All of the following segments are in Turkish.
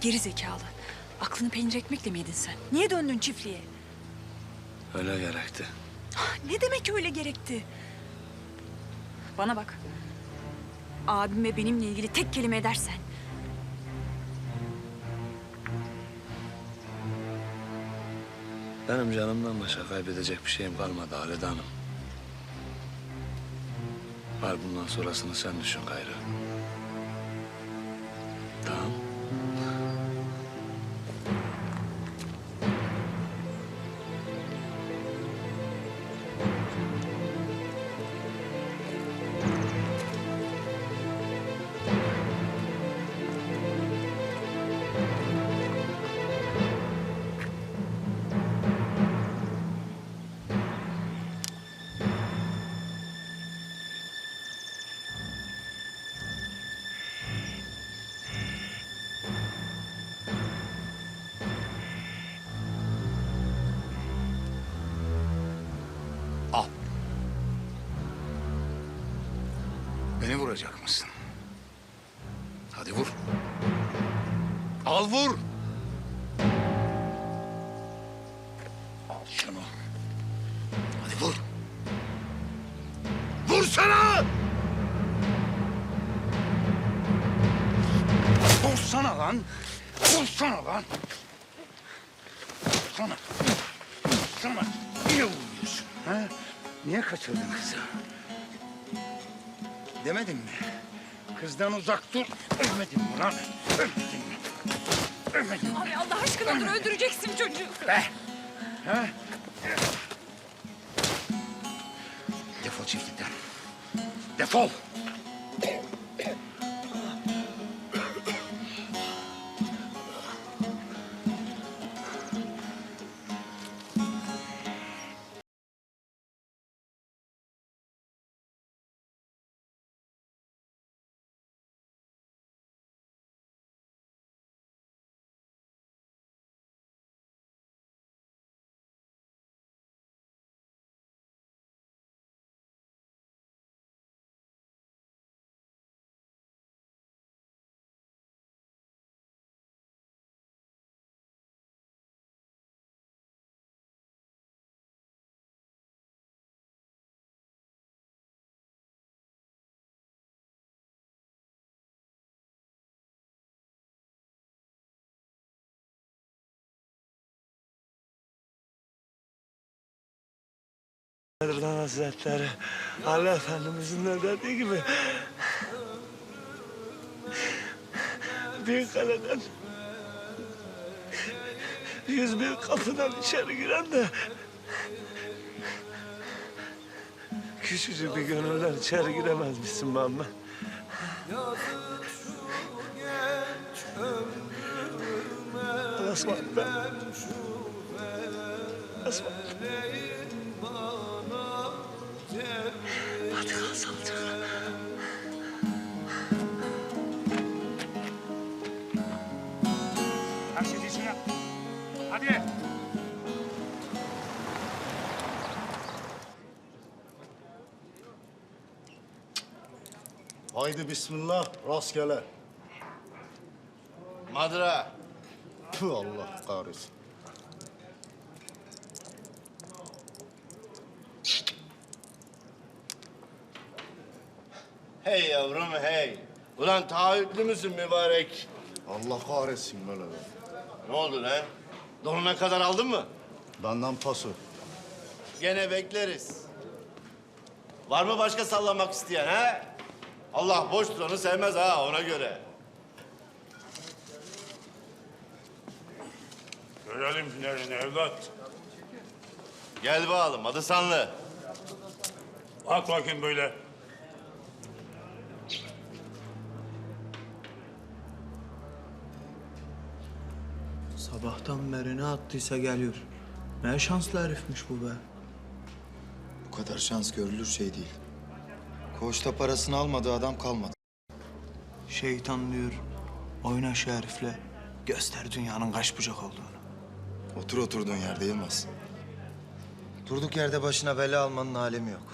Geri zekalı. Aklını peynir ekmekle mi yedin sen? Niye döndün çiftliğe? Öyle gerekti. Ne demek öyle gerekti? Bana bak. Abim ve benimle ilgili tek kelime edersen... Benim canımdan başka kaybedecek bir şeyim kalmadı Halide Hanım. Var bundan sonrasını sen düşün gayrı. Vuracak mısın? Hadi vur. Al vur. Al şunu. Hadi vur. Vursana! Vursana lan. Vursana lan. Vursana. Vursana. Niye vurmuyorsun? Ha? Niye kaçırdın kızı? Demedim mi? Kızdan uzak dur. Ölmedin mi lan? Ölmedin mi? Ölmedin mi? Abi Allah aşkına dur öldüreceksin çocuğu. Be! Ha? Defol çiftlikten. Defol! Kadırdan Hazretleri Ali Efendimizin de dediği gibi bir kaleden yüz bir kapıdan içeri giren de küçücük bir gönülden içeri giremezmişsin Muhammed. Allah'a ısmarladık. Allah'a. Hadi. Haydi bismillah, rastgele. Madra. Tüh Allah kahretsin. Hey yavrum hey. Ulan taahhütlü müsün mübarek? Allah kahretsin böyle. be. Ne oldu lan? Donuna kadar aldın mı? Benden paso. Gene bekleriz. Var mı başka sallamak isteyen ha? Allah boş duranı sevmez ha ona göre. Görelim hünerini evlat. Gel bakalım adı Sanlı. Bak bakayım böyle. Sabahtan beri ne attıysa geliyor. Ne şanslı herifmiş bu be. Bu kadar şans görülür şey değil. Koğuşta parasını almadığı adam kalmadı. Şeytan diyor, oyna şu herifle. Göster dünyanın kaç bucak olduğunu. Otur oturduğun yerde Yılmaz. Durduk yerde başına bela almanın alemi yok.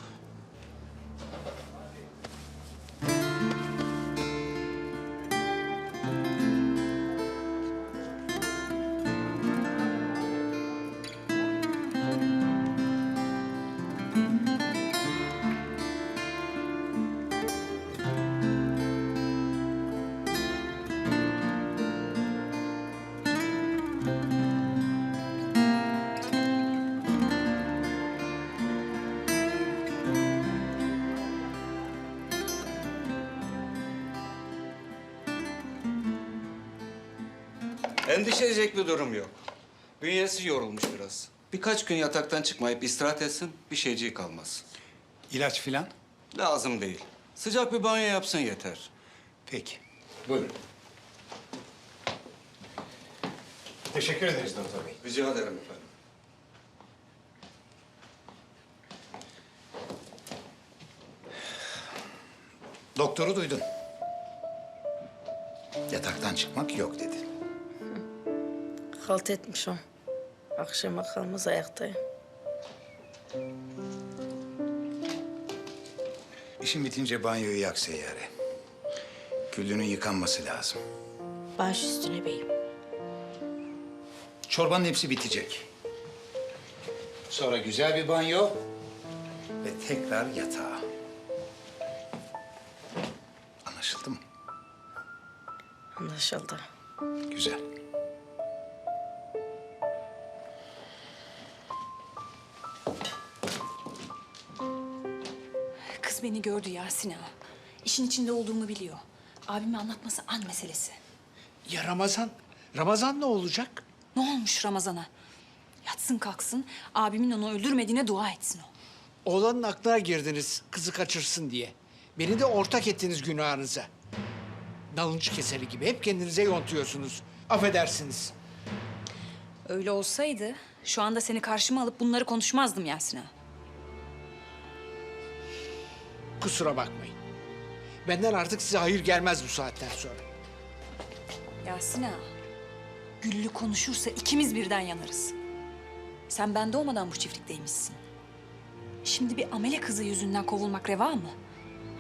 Endişe edecek bir durum yok. Bünyesi yorulmuş biraz. Birkaç gün yataktan çıkmayıp istirahat etsin, bir şeyciği kalmaz. İlaç filan? Lazım değil. Sıcak bir banyo yapsın yeter. Peki. Buyurun. Teşekkür ederiz doktor bey. Rica ederim efendim. Doktoru duydun. Yataktan çıkmak yok dedi. Halt etmiş o. Akşama kalmaz ayaktayım. İşin bitince banyoyu yak seyyare. Güllünün yıkanması lazım. Baş üstüne beyim. Çorbanın hepsi bitecek. Sonra güzel bir banyo ve tekrar yatağa. Anlaşıldı mı? Anlaşıldı. Güzel. Beni gördü Yasin ağa. İşin içinde olduğumu biliyor. Abime anlatması an meselesi. Ya Ramazan? Ramazan ne olacak? Ne olmuş Ramazan'a? Yatsın kalksın, abimin onu öldürmediğine dua etsin o. Oğlanın aklına girdiniz kızı kaçırsın diye. Beni de ortak ettiniz günahınıza. Nalıncı keseri gibi hep kendinize yontuyorsunuz. Affedersiniz. Öyle olsaydı şu anda seni karşıma alıp bunları konuşmazdım Yasin ağa. Kusura bakmayın. Benden artık size hayır gelmez bu saatten sonra. Yasin ağa, Güllü konuşursa ikimiz birden yanarız. Sen ben doğmadan bu çiftlikteymişsin. Şimdi bir amele kızı yüzünden kovulmak reva mı?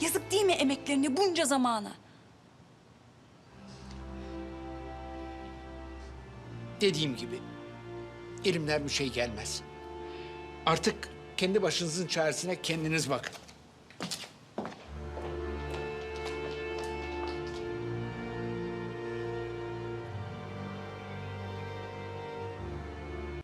Yazık değil mi emeklerini bunca zamana? Dediğim gibi elimden bir şey gelmez. Artık kendi başınızın çaresine kendiniz bakın.